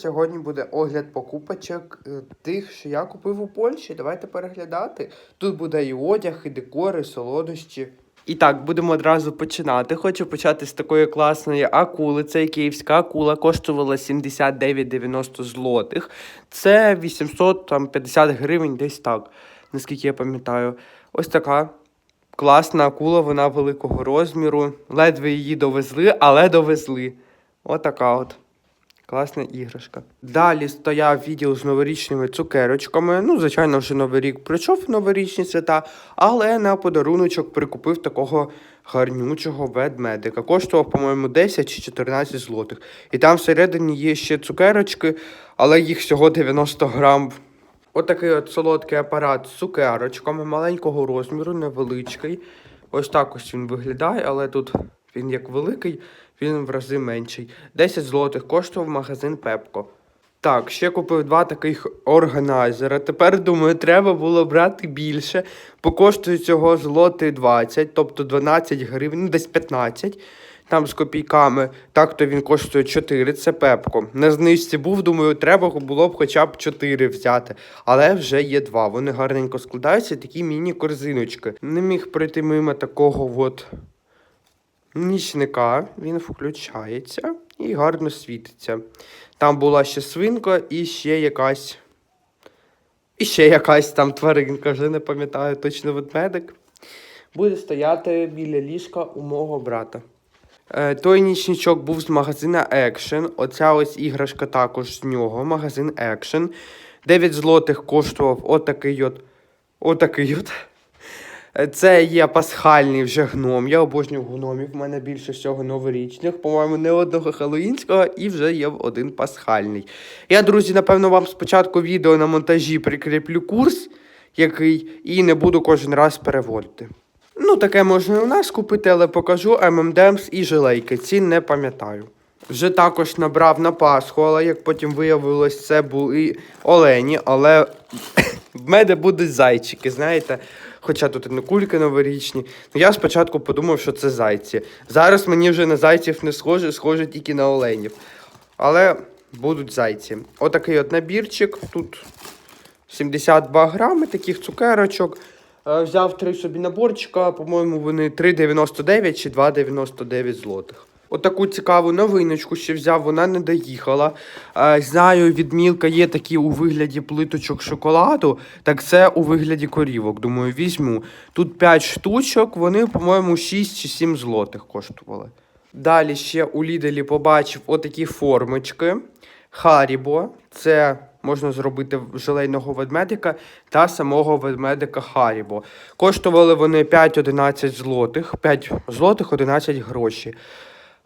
Сьогодні буде огляд покупочок е, тих, що я купив у Польщі. Давайте переглядати. Тут буде і одяг, і декор, і солодощі. І так, будемо одразу починати. Хочу почати з такої класної акули. Це київська акула, коштувала 79,90 злотих. Це 850 гривень, десь так, наскільки я пам'ятаю. Ось така класна акула, вона великого розміру. Ледве її довезли, але довезли. Отака от. Класна іграшка. Далі стояв відділ з новорічними цукерочками. Ну, звичайно, вже новий рік прийшов новорічні свята, але на подаруночок прикупив такого гарнючого ведмедика. Коштував, по-моєму, 10 чи 14 злотих. І там всередині є ще цукерочки, але їх всього 90 грам. Отакий от солодкий апарат з цукерочками маленького розміру, невеличкий. Ось так ось він виглядає, але тут він як великий, він в рази менший. 10 злотих коштував магазин Пепко. Так, ще купив два таких органайзера. Тепер думаю, треба було брати більше, бо коштує цього злоти 20, тобто 12 гривень, ну десь 15. Там з копійками, так то він коштує 4, це пепко. На знижці був, думаю, треба було б хоча б 4 взяти. Але вже є два. Вони гарненько складаються, такі міні-корзиночки. Не міг пройти мимо такого от нічника. Він включається і гарно світиться. Там була ще свинка і ще якась. І ще якась там тваринка, вже не пам'ятаю точно ведмедик. Буде стояти біля ліжка у мого брата. Е, той нічничок був з магазина Action. Оця ось іграшка також з нього, магазин Action. 9 злотих коштував отакий от. Отакий от. Е, Це є пасхальний вже гном. Я обожнюю гномів. В мене більше всього новорічних. По-моєму, не одного хеллоїнського і вже є один пасхальний. Я, друзі, напевно, вам спочатку відео на монтажі прикріплю курс, який, і не буду кожен раз переводити. Ну, таке можна і у нас купити, але покажу ММДМС і жилейки. Ці не пам'ятаю. Вже також набрав на Пасху, але як потім виявилось, це були олені, але в мене будуть зайчики, знаєте. Хоча тут не кульки новорічні. Ну я спочатку подумав, що це зайці. Зараз мені вже на зайців не схоже, схоже тільки на оленів. Але будуть зайці. Отакий от набірчик. Тут 72 грами таких цукерочок. Е, Взяв три собі наборчика, по-моєму, вони 3,99 чи 2,99 злотих. Отаку цікаву новиночку ще взяв, вона не доїхала. Е, Знаю, від Мілка є такі у вигляді плиточок шоколаду, так це у вигляді корівок. Думаю, візьму. Тут 5 штучок, вони, по-моєму, 6 чи 7 злотих коштували. Далі ще у Ліделі побачив отакі формочки. Харібо. Це можна зробити желейного ведмедика та самого ведмедика Харібо. Коштували вони 5-11 злотих, 5 злотих 11 грошей.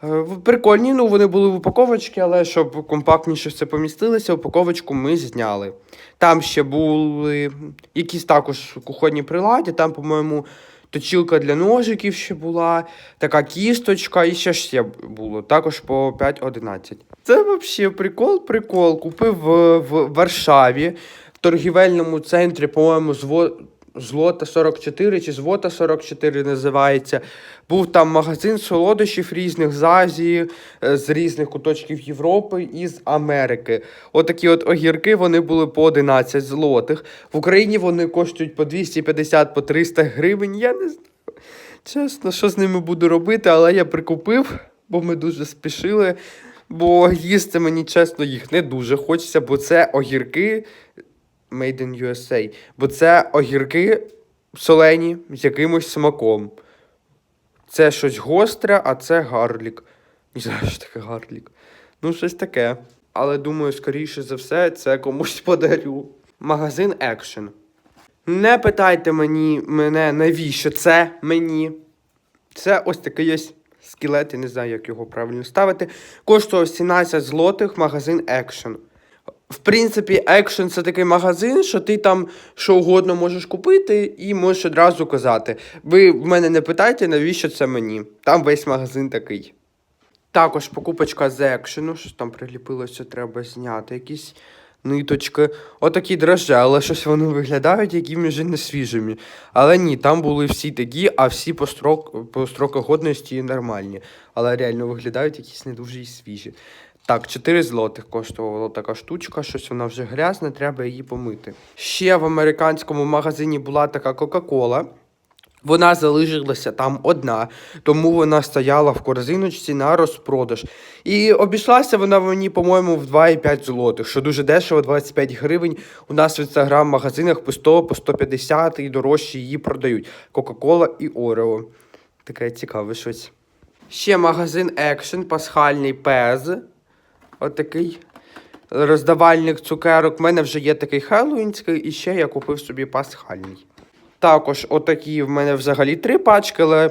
Е, Прикольні, ну вони були в упаковочці, але щоб компактніше все помістилося, упаковочку ми зняли. Там ще були якісь також кухонні прилади, там, по-моєму, точілка для ножиків ще була, така кісточка і ще ж ще було, також по 5,11. Це взагалі прикол, прикол. Купив в, в Варшаві в торгівельному центрі, по-моєму, зво... Злота 44 чи Звота 44 називається. Був там магазин солодощів різних з Азії, е, з різних куточків Європи і з Америки. Отакі от огірки вони були по 11 злотих. В Україні вони коштують по 250 по 300 гривень. Я не знаю. Чесно, що з ними буду робити, але я прикупив, бо ми дуже спішили. Бо їсти мені чесно їх не дуже хочеться, бо це огірки Made in USA. Бо це огірки солені з якимось смаком. Це щось гостре, а це гарлік. Не знаю, що таке гарлік. Ну, щось таке. Але думаю, скоріше за все, це комусь подарю. Магазин Action. Не питайте мені мене, навіщо це мені. Це ось такий ось скелет, я не знаю, як його правильно ставити. Коштував 17 злотих магазин Action. В принципі, Action це такий магазин, що ти там що угодно можеш купити і можеш одразу казати. Ви в мене не питайте, навіщо це мені. Там весь магазин такий. Також покупочка з Action, що там приліпилося, треба зняти якісь ниточки. Отакі дрожжі, але щось вони виглядають якимись вже не свіжими. Але ні, там були всі такі, а всі по, строк, по строках годності нормальні. Але реально виглядають якісь не дуже і свіжі. Так, 4 злотих коштувала така штучка, щось вона вже грязна, треба її помити. Ще в американському магазині була така Кока-Кола. Вона залишилася там одна, тому вона стояла в корзиночці на розпродаж. І обійшлася вона мені, по-моєму, в 2,5 злотих, що дуже дешево, 25 гривень. У нас в інстаграм-магазинах по 100, по 150 і дорожче її продають. Кока-Кола і Орео. Таке цікаве щось. Ще магазин Action, пасхальний пез. Отакий роздавальник цукерок. У мене вже є такий хеллоуінський, і ще я купив собі пасхальний. Також отакі в мене взагалі три пачки, але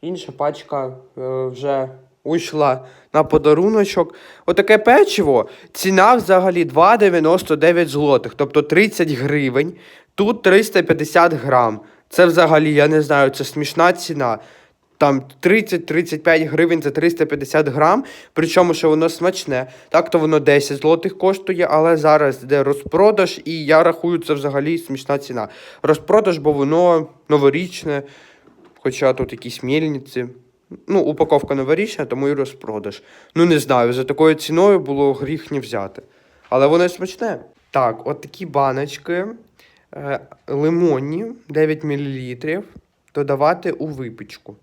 інша пачка е, вже уйшла на подаруночок. Отаке печиво. Ціна взагалі 2,99 злотих, тобто 30 гривень. Тут 350 грам. Це взагалі, я не знаю, це смішна ціна. Там 30-35 гривень за 350 грам, причому що воно смачне. Так то воно 10 злотих коштує, але зараз йде розпродаж, і я рахую, це взагалі смішна ціна. Розпродаж, бо воно новорічне, хоча тут якісь мельниці. Ну, упаковка новорічна, тому і розпродаж. Ну, не знаю, за такою ціною було гріх не взяти. Але воно смачне. Так, от такі баночки е, лимонні, 9 мл, додавати у випічку.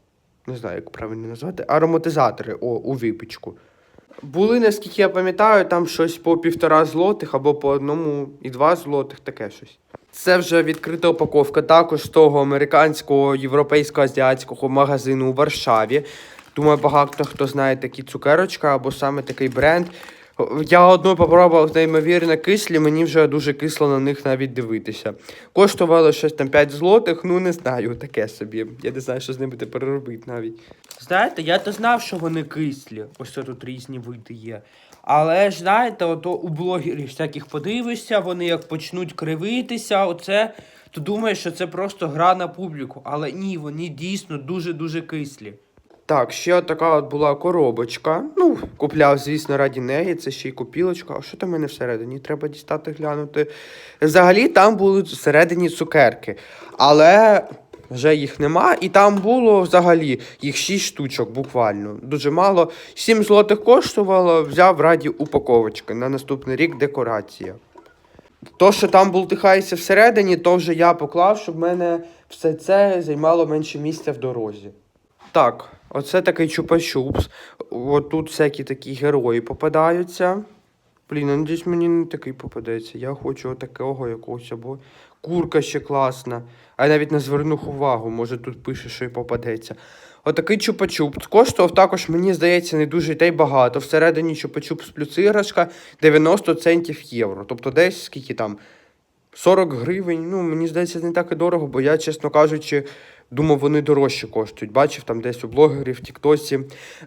Не знаю, як правильно назвати. Ароматизатори о, у випічку. Були, наскільки я пам'ятаю, там щось по півтора злотих або по одному і два злотих, таке щось. Це вже відкрита упаковка також того американського європейсько-азіатського магазину у Варшаві. Думаю, багато хто знає такі цукерочка або саме такий бренд. Я одну попробував неймовірно кислі, мені вже дуже кисло на них навіть дивитися. Коштувало щось там 5 злотих, ну не знаю, таке собі. Я не знаю, що з ними тепер робити навіть. Знаєте, я то знав, що вони кислі. Ось тут різні види є. Але ж знаєте, ото у блогерів всяких подивишся, вони як почнуть кривитися, оце, то думаєш, що це просто гра на публіку. Але ні, вони дійсно дуже-дуже кислі. Так, ще така от була коробочка. Ну, купляв, звісно, раді неї. Це ще й копілочка. А що там в мене всередині? Треба дістати глянути. Взагалі там були всередині цукерки. Але вже їх нема. І там було взагалі їх 6 штучок, буквально. Дуже мало. 7 злотих коштувало, взяв раді упаковочки. На наступний рік декорація. То, що там бултихається всередині, то вже я поклав, щоб в мене все це займало менше місця в дорозі. Так, оце такий чупа-чупс. От тут всякі такі герої попадаються. Блін, десь мені не такий попадеться. Я хочу такого якогось, або курка ще класна. А я навіть не звернув увагу, може тут пише, що й попадеться. Отакий чупа-чупс. Коштував також, мені здається, не дуже та й багато. Всередині чупа-чупс плюс іграшка 90 центів євро. Тобто десь скільки там 40 гривень. Ну, мені здається, не так і дорого, бо я, чесно кажучи, думав, вони дорожче коштують. Бачив там десь у блогерів, в Тіктосі.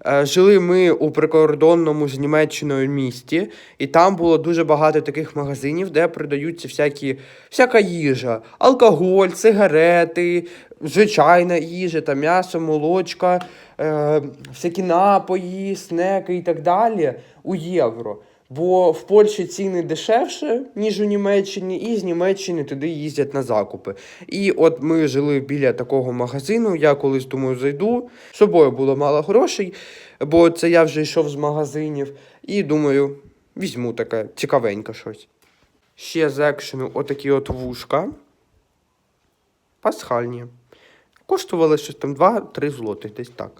Е, жили ми у прикордонному з Німеччиною місті, і там було дуже багато таких магазинів, де продаються всякі, всяка їжа, алкоголь, сигарети, звичайна їжа, там м'ясо, молочка, е, всякі напої, снеки і так далі у євро. Бо в Польщі ціни дешевше, ніж у Німеччині, і з Німеччини туди їздять на закупи. І от ми жили біля такого магазину. Я колись думаю, зайду. З собою було мало грошей, бо це я вже йшов з магазинів. І думаю, візьму таке цікавеньке щось. Ще з екшену отакі от вушка. Пасхальні. Коштували щось там 2-3 злотих, десь так.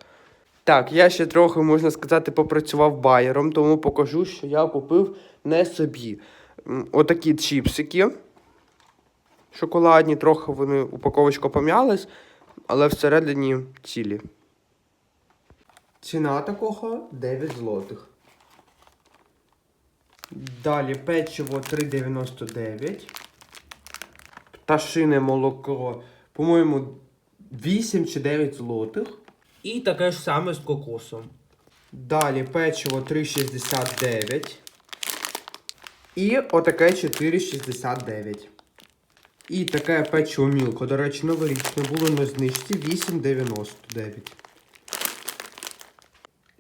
Так, я ще трохи, можна сказати, попрацював байером, тому покажу, що я купив не собі. Отакі чіпсики. Шоколадні, трохи вони упаковочка пом'ялась, але всередині цілі. Ціна такого 9 злотих. Далі печиво 3,99. Пташине молоко, по-моєму, 8 чи 9 злотих. І таке ж саме з кокосом. Далі печиво 3,69. І отаке 4,69. І таке печиво мілко, до речі, новорічне було на знижці 8,99.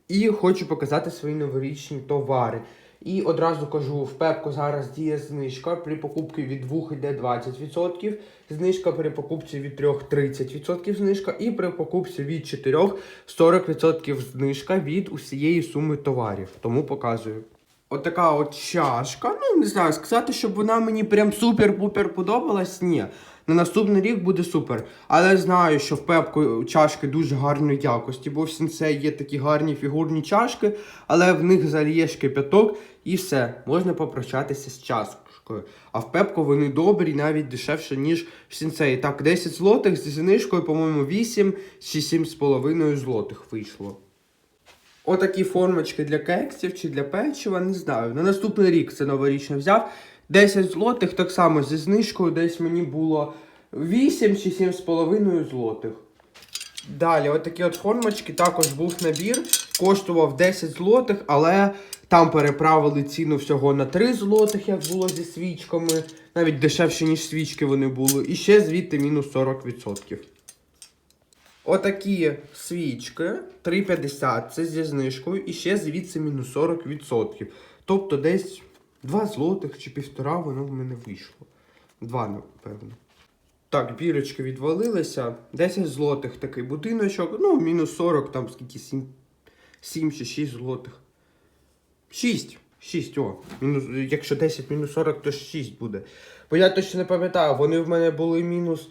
І хочу показати свої новорічні товари. І одразу кажу, в Пепко зараз діє знижка. При покупці від 2 йде 20%, знижка при покупці від 3 30% знижка, і при покупці від 4 40% знижка від усієї суми товарів. Тому показую. Отака от чашка. Ну, не знаю, сказати, щоб вона мені прям супер-пупер подобалась, ні. На наступний рік буде супер. Але знаю, що в Пепко чашки дуже гарної якості, бо в Сінсей є такі гарні фігурні чашки, але в них залієш кипяток і все, можна попрощатися з чашкою. А в Пепко вони добрі, навіть дешевше, ніж в Сінсей. Так, 10 злотих зі знижкою, по-моєму, 8 чи 7,5 злотих вийшло. Отакі формочки для кексів чи для печива, не знаю. На наступний рік це новорічно взяв. 10 злотих, так само зі знижкою, десь мені було 8 чи 7,5 злотих. Далі, отакі от формочки, також був набір, коштував 10 злотих, але там переправили ціну всього на 3 злотих, як було зі свічками. Навіть дешевше, ніж свічки вони були. І ще звідти мінус 40%. Отакі свічки 3,50 це зі знижкою і ще звідси мінус 40%. Тобто десь 2 злотих чи півтора воно в мене вийшло. Два, напевно. Так, бірочки відвалилися. 10 злотих такий будиночок. Ну, мінус 40, там скільки 7, 7 чи 6 злотих. 6. 6, о. Мінус, якщо 10 мінус 40, то 6 буде. Бо я точно не пам'ятаю, вони в мене були мінус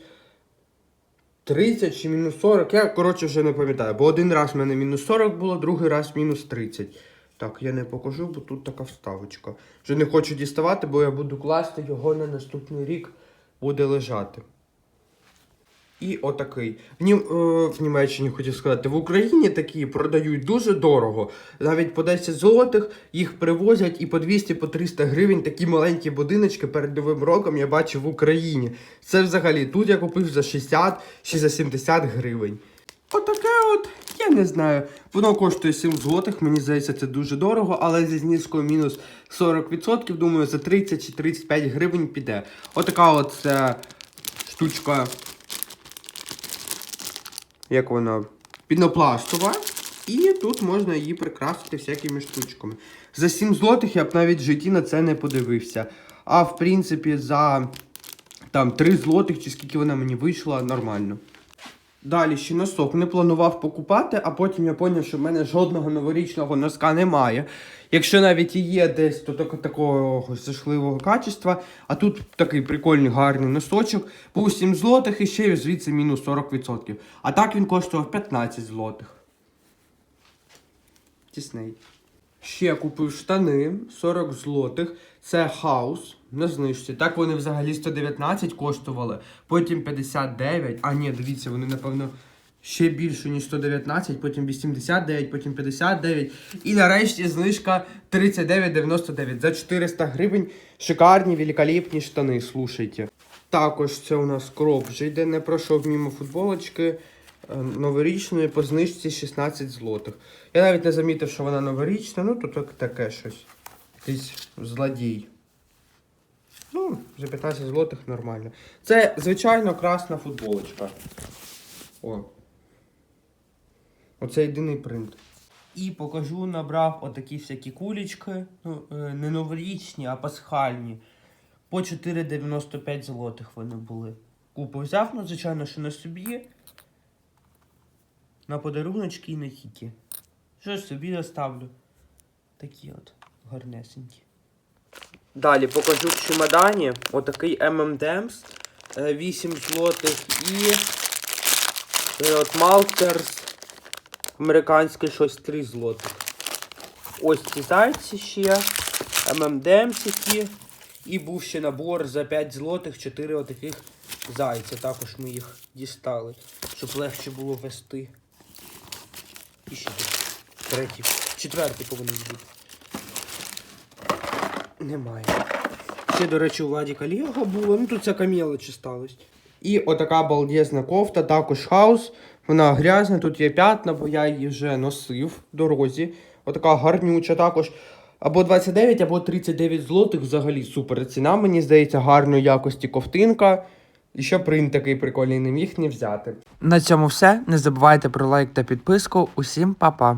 30 чи мінус 40. Я, коротше, вже не пам'ятаю. Бо один раз в мене мінус 40 було, другий раз мінус 30. Так, я не покажу, бо тут така вставочка. Вже не хочу діставати, бо я буду класти його на наступний рік буде лежати. І отакий. В, Нім, е, в Німеччині хотів сказати, в Україні такі продають дуже дорого. Навіть по 10 злотих їх привозять і по 200 по 300 гривень такі маленькі будиночки перед Новим роком я бачив в Україні. Це взагалі тут я купив за 60 чи за 70 гривень. Отаке от, я не знаю. Воно коштує 7 злотих, мені здається, це дуже дорого, але зі знижкою мінус 40%, думаю, за 30 чи 35 гривень піде. Отака от штучка як вона пінопластова. І тут можна її прикрасити всякими штучками. За 7 злотих я б навіть в житті на це не подивився. А в принципі, за там 3 злотих, чи скільки вона мені вийшла, нормально. Далі ще носок не планував покупати, а потім я зрозумів, що в мене жодного новорічного носка немає. Якщо навіть і є десь, то так, такого зашливого качества. А тут такий прикольний гарний носочок. Був 7 злотих і ще звідси мінус 40%. А так він коштував 15 злотих. Тісней. Ще купив штани 40 злотих. Це хаус на знижці. Так вони взагалі 119 коштували, потім 59. А ні, дивіться, вони, напевно, ще більше, ніж 119, потім 89, потім 59. І нарешті знижка 39,99 за 400 гривень. Шикарні, великолепні штани, слушайте. Також це у нас кроп вже йде, не пройшов мимо футболочки е, новорічної по знижці 16 злотих. Я навіть не замітив, що вона новорічна, ну так- таке щось. Якийсь злодій. Ну, за 15 злотих нормально. Це, звичайно, красна футболочка. О. Оце єдиний принт. І покажу, набрав отакі всякі кулечки. Ну, е, не новорічні, а пасхальні. По 4,95 злотих вони були. Купу взяв, ну, звичайно, що на собі. На подаруночки і на тільки. Що собі оставлю. Такі от гарнесенькі. Далі покажу в чемодані отакий M&M's 8 злотих і е, от Malters американське щось 3 злотих. Ось ці зайці ще, які. І був ще набор за 5 злотих, 4 отаких зайця. Також ми їх дістали, щоб легше було вести. І ще третій, четвертий повинен бути. Немає. Ще, до речі, у Владіка Лего було. Ну тут всяка мелочь сталося. І отака балдезна кофта, також хаус. Вона грязна, тут є п'ятна, бо я її вже носив в дорозі. Отака гарнюча також. Або 29, або 39 злотих взагалі супер. Ціна, мені здається, гарної якості ковтинка. І ще принт такий прикольний, не міг не взяти. На цьому все. Не забувайте про лайк та підписку. Усім па-па!